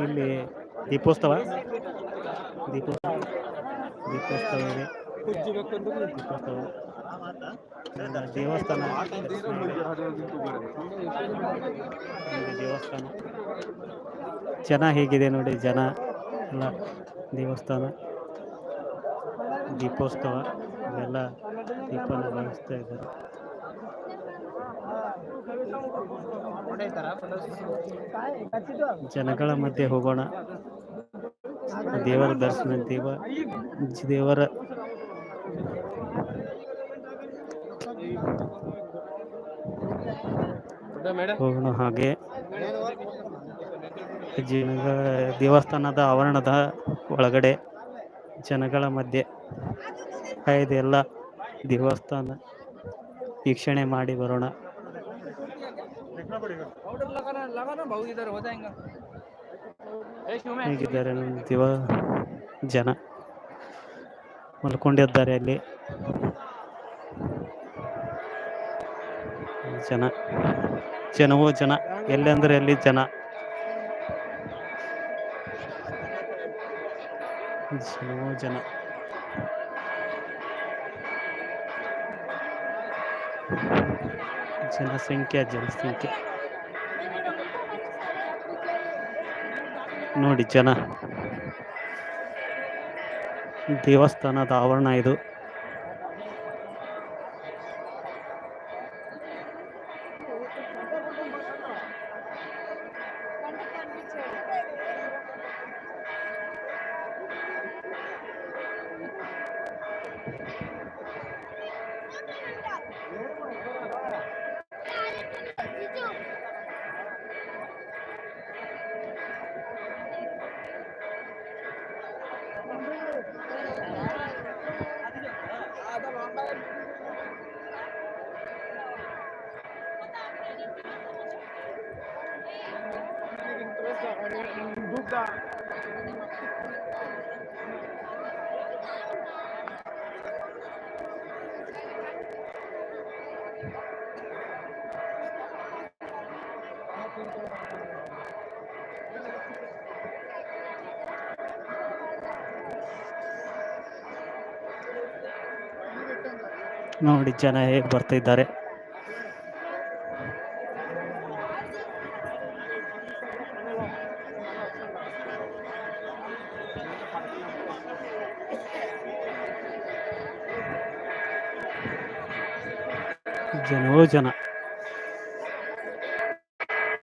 ಇಲ್ಲಿ ದೀಪೋತ್ಸವ. ದೀಪೋತ್ಸವ. ದೀಪೋತ್ಸವ ಇದೆ. ದೀಪೋತ್ಸವ. ದೇವಸ್ಥಾನ. ದೇವಸ್ಥಾನ. ಜನ ಹೇಗಿದೆ ನೋಡಿ ಜನ? ಎಲ್ಲ ದೇವಸ್ಥಾನ. ದೀಪೋತ್ಸವ. ಎಲ್ಲ ದೀಪನ ಬಳಸ್ತಾ ಇದ್ದಾರೆ. ಜನಗಳ ಮಧ್ಯೆ ಹೋಗೋಣ. ದೇವರ ದರ್ಶನ ದೇವ, ದೇವರ ಹೋಗೋಣ ಹಾಗೆ. ಜನಗಳ ದೇವಸ್ಥಾನದ ಆವರಣದ ಒಳಗಡೆ ಜನಗಳ ಮಧ್ಯೆ ಇದೆಲ್ಲ ದೇವಸ್ಥಾನ ವೀಕ್ಷಣೆ ಮಾಡಿ ಬರೋಣ. पाउडर लगाना लगाना भाऊ इधर हो जाएगा ए क्यों मैं ಹೇಗಿದ್ದಾರೆ ನಮ್ಮ ದೇವ ಜನ ಮಲ್ಕೊಂಡಿದ್ದಾರೆ ಅಲ್ಲಿ ಜನ ಜನವೋ ಜನ ಎಲ್ಲೆಂದ್ರೆ ಅಲ್ಲಿ ಜನ ಜನವೋ ಜನ ಜನಸಂಖ್ಯೆ ಜನಸಂಖ್ಯೆ ನೋಡಿ ಜನ. ದೇವಸ್ಥಾನದ ಆವರಣ ಇದು. ನೋಡಿ ಜನ ಹೇಗೆ ಬರ್ತಿದ್ದಾರೆ. ಜನವೋ ಜನ